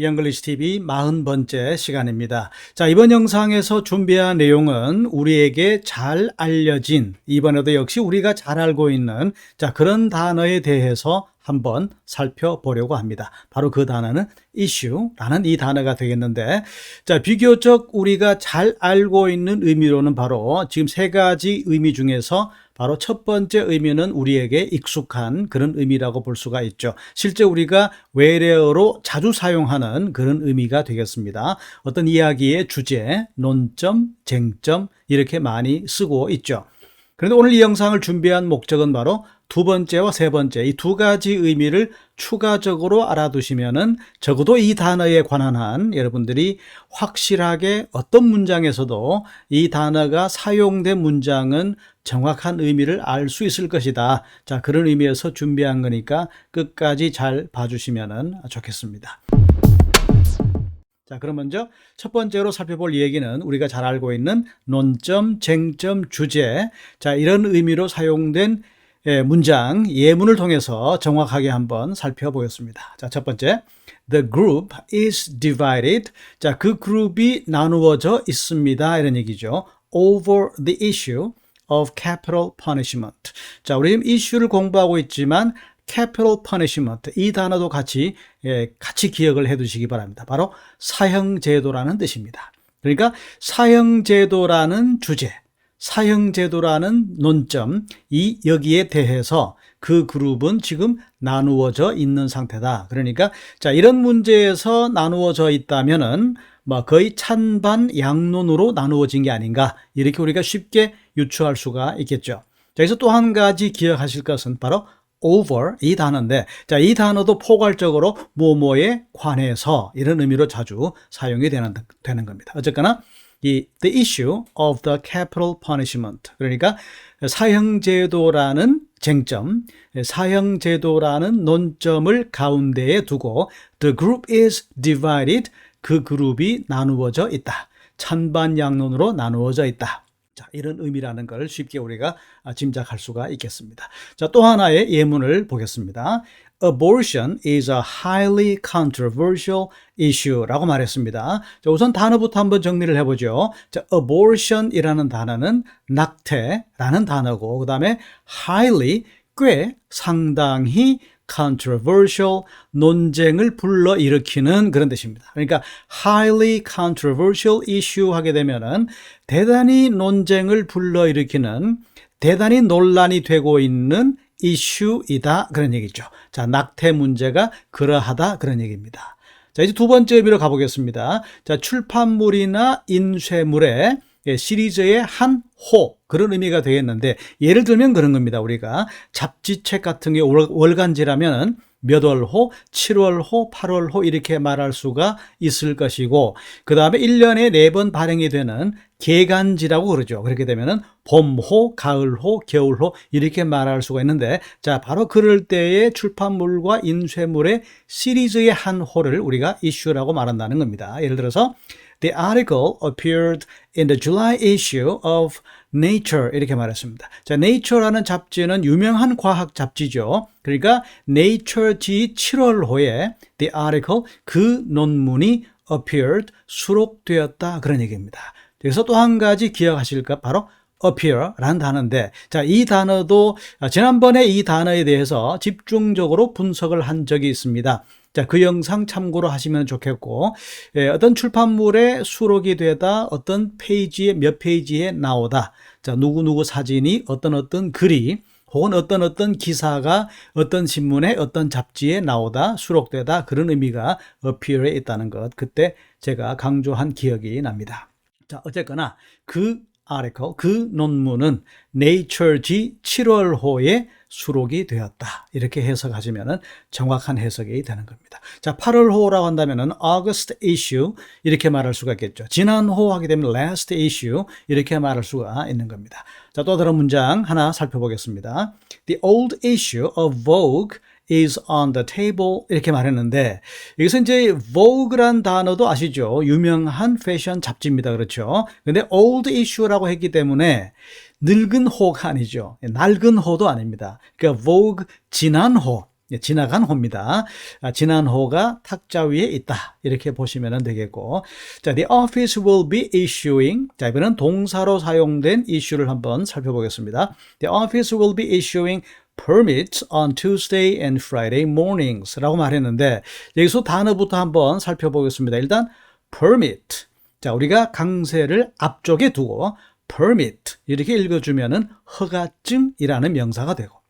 이앵글리시 TV 40번째 시간입니다. 자, 이번 영상에서 준비한 내용은 우리에게 잘 알려진, 이번에도 역시 우리가 잘 알고 있는, 자, 그런 단어에 대해서 한번 살펴보려고 합니다. 바로 그 단어는 issue라는 이 단어가 되겠는데, 자, 비교적 우리가 잘 알고 있는 의미로는 바로 지금 세 가지 의미 중에서 바로 첫 번째 의미는 우리에게 익숙한 그런 의미라고 볼 수가 있죠. 실제 우리가 외래어로 자주 사용하는 그런 의미가 되겠습니다. 어떤 이야기의 주제, 논점, 쟁점 이렇게 많이 쓰고 있죠. 그런데 오늘 이 영상을 준비한 목적은 바로 두 번째와 세 번째 이 두 가지 의미를 추가적으로 알아두시면은 적어도 이 단어에 관한 한 여러분들이 확실하게 어떤 문장에서도 이 단어가 사용된 문장은 정확한 의미를 알 수 있을 것이다. 자, 그런 의미에서 준비한 거니까 끝까지 잘 봐주시면은 좋겠습니다. 자, 그럼 먼저 첫 번째로 살펴볼 얘기는 우리가 잘 알고 있는 논점, 쟁점, 주제. 자, 이런 의미로 사용된 예, 문장, 예문을 통해서 정확하게 한번 살펴보겠습니다. 자, 첫 번째. The group is divided. 자, 그 그룹이 나누어져 있습니다. 이런 얘기죠. Over the issue of capital punishment. 자, 우리 지금 이슈를 공부하고 있지만 capital punishment 이 단어도 같이 예, 같이 기억을 해 두시기 바랍니다. 바로 사형 제도라는 뜻입니다. 그러니까 사형 제도라는 주제, 사형제도라는 논점, 이 여기에 대해서 그 그룹은 지금 나누어져 있는 상태다. 그러니까 자 이런 문제에서 나누어져 있다면은 뭐 거의 찬반 양론으로 나누어진 게 아닌가 이렇게 우리가 쉽게 유추할 수가 있겠죠. 자, 여기서 또 한 가지 기억하실 것은 바로 over 이 단어인데 자, 이 단어도 포괄적으로 뭐뭐에 관해서 이런 의미로 자주 사용이 되는 되는 겁니다. 어쨌거나 이 the issue of the capital punishment 그러니까 사형제도라는 쟁점, 사형제도라는 논점을 가운데에 두고 the group is divided 그 그룹이 나누어져 있다. 찬반양론으로 나누어져 있다. 자, 이런 의미라는 걸 쉽게 우리가 짐작할 수가 있겠습니다. 자, 또 하나의 예문을 보겠습니다. Abortion is a highly controversial issue라고 말했습니다. 자, 우선 단어부터 한번 정리를 해보죠. 자, abortion이라는 단어는 낙태라는 단어고, 그 다음에 highly 꽤 상당히 controversial 논쟁을 불러 일으키는 그런 뜻입니다. 그러니까 highly controversial issue 하게 되면은 대단히 논쟁을 불러 일으키는 대단히 논란이 되고 있는 이슈이다 그런 얘기죠. 자, 낙태 문제가 그러하다 그런 얘기입니다. 자, 이제 두 번째 의미로 가보겠습니다. 자, 출판물이나 인쇄물에 예, 시리즈의 한 호, 그런 의미가 되겠는데, 예를 들면 그런 겁니다. 우리가 잡지책 같은 게 월간지라면 몇 월 호, 7월 호, 8월 호 이렇게 말할 수가 있을 것이고, 그 다음에 1년에 4번 발행이 되는 개간지라고 그러죠. 그렇게 되면은 봄호, 가을호, 겨울호 이렇게 말할 수가 있는데, 자, 바로 그럴 때의 출판물과 인쇄물의 시리즈의 한 호를 우리가 이슈라고 말한다는 겁니다. 예를 들어서, The article appeared in the July issue of Nature 이렇게 말했습니다. 자, Nature라는 잡지는 유명한 과학 잡지죠. 그러니까 Nature지 7월호에 the article 그 논문이 appeared 수록되었다 그런 얘기입니다. 그래서 또 한 가지 기억하실까 바로 appear라는 단어인데 자, 이 단어도 지난번에 이 단어에 대해서 집중적으로 분석을 한 적이 있습니다. 자, 그 영상 참고로 하시면 좋겠고, 예, 어떤 출판물에 수록이 되다, 어떤 페이지에, 몇 페이지에 나오다, 자, 누구누구 사진이, 어떤 어떤 글이, 혹은 어떤 어떤 기사가 어떤 신문에 어떤 잡지에 나오다, 수록되다, 그런 의미가 appear에 있다는 것, 그때 제가 강조한 기억이 납니다. 자, 어쨌거나 그 article, 그 논문은 Nature지 7월호에 수록이 되었다. 이렇게 해석하시면 정확한 해석이 되는 겁니다. 자, 8월호라고 한다면 August issue 이렇게 말할 수가 있겠죠. 지난 호 하게 되면 last issue 이렇게 말할 수가 있는 겁니다. 자, 또 다른 문장 하나 살펴보겠습니다. The old issue of Vogue is on the table 이렇게 말했는데 여기서 이제 Vogue란 단어도 아시죠? 유명한 패션 잡지입니다. 그렇죠? 근데 old issue라고 했기 때문에 늙은 호가 아니죠. 낡은 호도 아닙니다. 그러니까 Vogue 지난호 예, 지나간 호입니다. 아, 지난 호가 탁자 위에 있다. 이렇게 보시면 되겠고. 자, the office will be issuing. 자, 이번엔 동사로 사용된 이슈를 한번 살펴보겠습니다. The office will be issuing permits on Tuesday and Friday mornings 라고 말했는데 여기서 단어부터 한번 살펴보겠습니다. 일단 permit. 자, 우리가 강세를 앞쪽에 두고 permit 이렇게 읽어주면은 허가증이라는 명사가 되고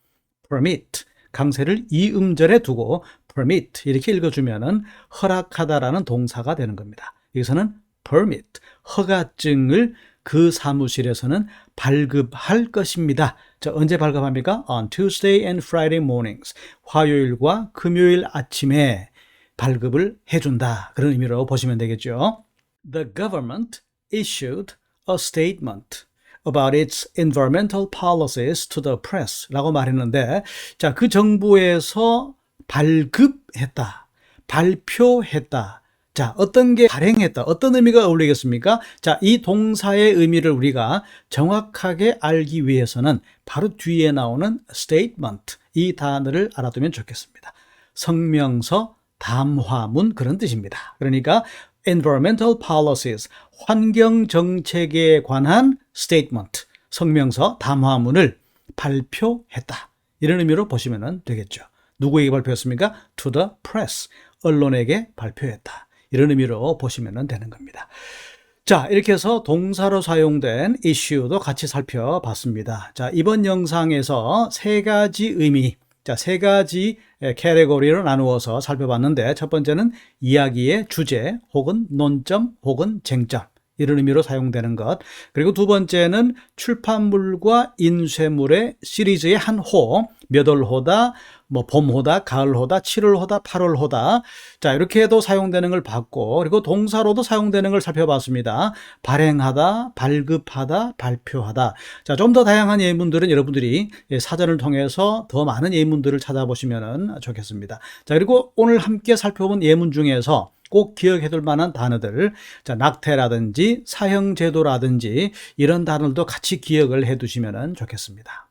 permit 강세를 이 음절에 두고 permit 이렇게 읽어주면은 허락하다라는 동사가 되는 겁니다. 여기서는 permit 허가증을 그 사무실에서는 발급할 것입니다. 자, 언제 발급합니까? On Tuesday and Friday mornings. 화요일과 금요일 아침에 발급을 해준다. 그런 의미로 보시면 되겠죠. The government issued a statement about its environmental policies to the press 라고 말했는데, 자, 그 정부에서 발급했다. 발표했다. 자, 어떤 게 발행했다. 어떤 의미가 어울리겠습니까? 자, 이 동사의 의미를 우리가 정확하게 알기 위해서는 바로 뒤에 나오는 statement, 이 단어를 알아두면 좋겠습니다. 성명서, 담화문 그런 뜻입니다. 그러니까 environmental policies, 환경 정책에 관한 statement, 성명서, 담화문을 발표했다. 이런 의미로 보시면 되겠죠. 누구에게 발표했습니까? To the press, 언론에게 발표했다. 이런 의미로 보시면 되는 겁니다. 자, 이렇게 해서 동사로 사용된 issue도 같이 살펴봤습니다. 자, 이번 영상에서 세 가지 의미, 자, 세 가지 캐테고리로 나누어서 살펴봤는데 첫 번째는 이야기의 주제 혹은 논점 혹은 쟁점 이런 의미로 사용되는 것. 그리고 두 번째는 출판물과 인쇄물의 시리즈의 한 호, 몇 월 호다, 뭐 봄호다, 가을호다, 7월호다, 8월호다. 자, 이렇게 해도 사용되는 걸 봤고, 그리고 동사로도 사용되는 걸 살펴봤습니다. 발행하다, 발급하다, 발표하다. 자, 좀 더 다양한 예문들은 여러분들이 사전을 통해서 더 많은 예문들을 찾아보시면 좋겠습니다. 자, 그리고 오늘 함께 살펴본 예문 중에서 꼭 기억해 둘 만한 단어들, 자, 낙태라든지 사형제도라든지 이런 단어들도 같이 기억을 해 두시면 좋겠습니다.